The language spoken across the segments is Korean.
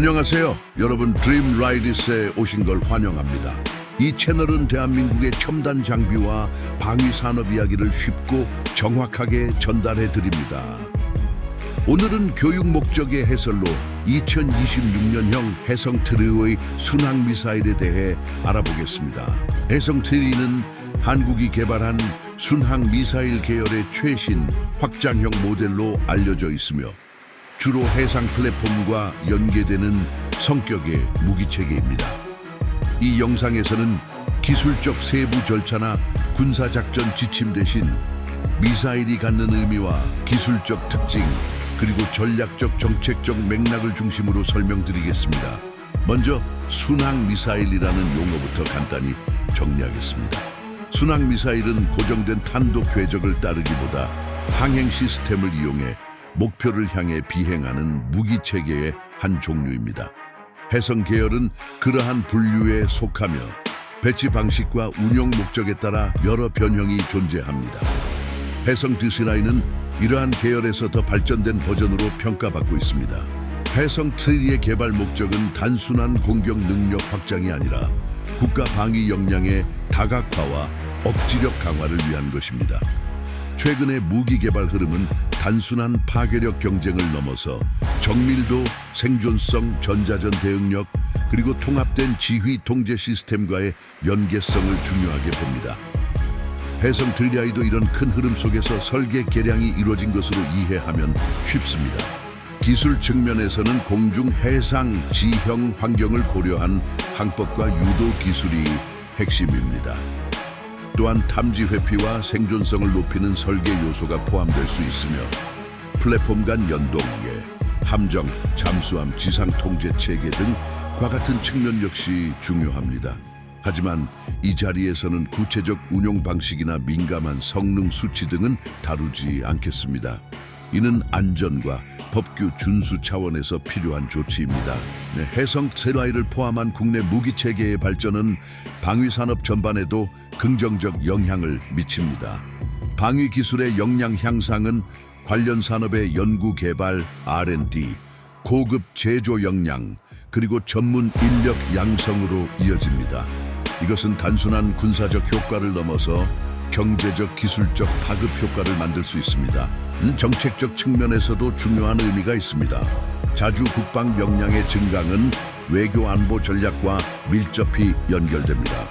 안녕하세요. 여러분 드림 라이디스에 오신 걸 환영합니다. 이 채널은 대한민국의 첨단 장비와 방위 산업 이야기를 쉽고 정확하게 전달해 드립니다. 오늘은 교육 목적의 해설로 2026년형 해성 트리의 순항 미사일에 대해 알아보겠습니다. 해성 트리는 한국이 개발한 순항 미사일 계열의 최신 확장형 모델로 알려져 있으며 주로 해상 플랫폼과 연계되는 성격의 무기 체계입니다. 이 영상에서는 기술적 세부 절차나 군사 작전 지침 대신 미사일이 갖는 의미와 기술적 특징 그리고 전략적 정책적 맥락을 중심으로 설명드리겠습니다. 먼저 순항 미사일이라는 용어부터 간단히 정리하겠습니다. 순항 미사일은 고정된 탄도 궤적을 따르기보다 항행 시스템을 이용해 목표를 향해 비행하는 무기 체계의 한 종류입니다. 해성 계열은 그러한 분류에 속하며 배치 방식과 운용 목적에 따라 여러 변형이 존재합니다. 해성 드시라인은 이러한 계열에서 더 발전된 버전으로 평가받고 있습니다. 해성 트리의 개발 목적은 단순한 공격 능력 확장이 아니라 국가 방위 역량의 다각화와 억지력 강화를 위한 것입니다. 최근의 무기 개발 흐름은 단순한 파괴력 경쟁을 넘어서 정밀도, 생존성, 전자전 대응력, 그리고 통합된 지휘 통제 시스템과의 연계성을 중요하게 봅니다. 해성 트리아이도 이런 큰 흐름 속에서 설계 개량이 이루어진 것으로 이해하면 쉽습니다. 기술 측면에서는 공중 해상 지형 환경을 고려한 항법과 유도 기술이 핵심입니다. 또한 탐지 회피와 생존성을 높이는 설계 요소가 포함될 수 있으며 플랫폼 간 연동계, 함정, 잠수함, 지상 통제 체계 등과 같은 측면 역시 중요합니다. 하지만 이 자리에서는 구체적 운용 방식이나 민감한 성능 수치 등은 다루지 않겠습니다. 이는 안전과 법규 준수 차원에서 필요한 조치입니다. 네, 해성 세라이를 포함한 국내 무기 체계의 발전은 방위 산업 전반에도 긍정적 영향을 미칩니다. 방위 기술의 역량 향상은 관련 산업의 연구 개발, R&D, 고급 제조 역량, 그리고 전문 인력 양성으로 이어집니다. 이것은 단순한 군사적 효과를 넘어서 경제적 기술적 파급 효과를 만들 수 있습니다. 음, 정책적 측면에서도 중요한 의미가 있습니다. 자주 국방 역량의 증강은 외교 안보 전략과 밀접히 연결됩니다.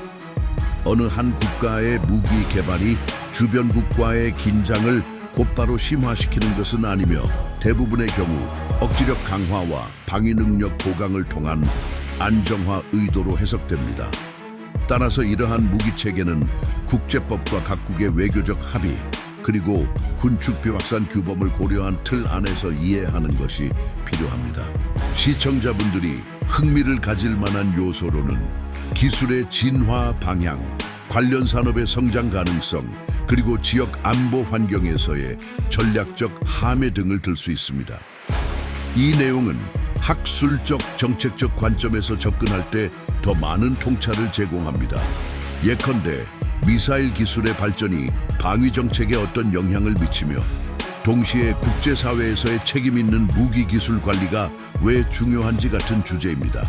어느 한 국가의 무기 개발이 주변 국가의 긴장을 곧바로 심화시키는 것은 아니며 대부분의 경우 억지력 강화와 방위 능력 보강을 통한 안정화 의도로 해석됩니다. 따라서 이러한 무기 체계는 국제법과 각국의 외교적 합의 그리고 군축비 확산 규범을 고려한 틀 안에서 이해하는 것이 필요합니다. 시청자분들이 흥미를 가질 만한 요소로는 기술의 진화 방향, 관련 산업의 성장 가능성, 그리고 지역 안보 환경에서의 전략적 함의 등을 들 수 있습니다. 이 내용은 학술적 정책적 관점에서 접근할 때 더 많은 통찰을 제공합니다. 예컨대 미사일 기술의 발전이 방위 정책에 어떤 영향을 미치며 동시에 국제사회에서의 책임 있는 무기 기술 관리가 왜 중요한지 같은 주제입니다.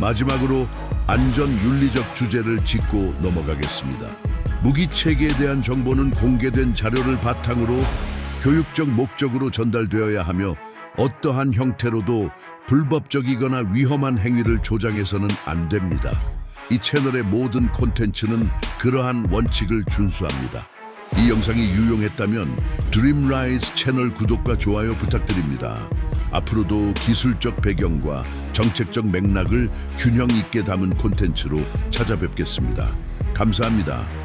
마지막으로 안전 윤리적 주제를 짚고 넘어가겠습니다. 무기 체계에 대한 정보는 공개된 자료를 바탕으로 교육적 목적으로 전달되어야 하며 어떠한 형태로도 불법적이거나 위험한 행위를 조장해서는 안 됩니다. 이 채널의 모든 콘텐츠는 그러한 원칙을 준수합니다. 이 영상이 유용했다면 드림라이즈 채널 구독과 좋아요 부탁드립니다. 앞으로도 기술적 배경과 정책적 맥락을 균형 있게 담은 콘텐츠로 찾아뵙겠습니다. 감사합니다.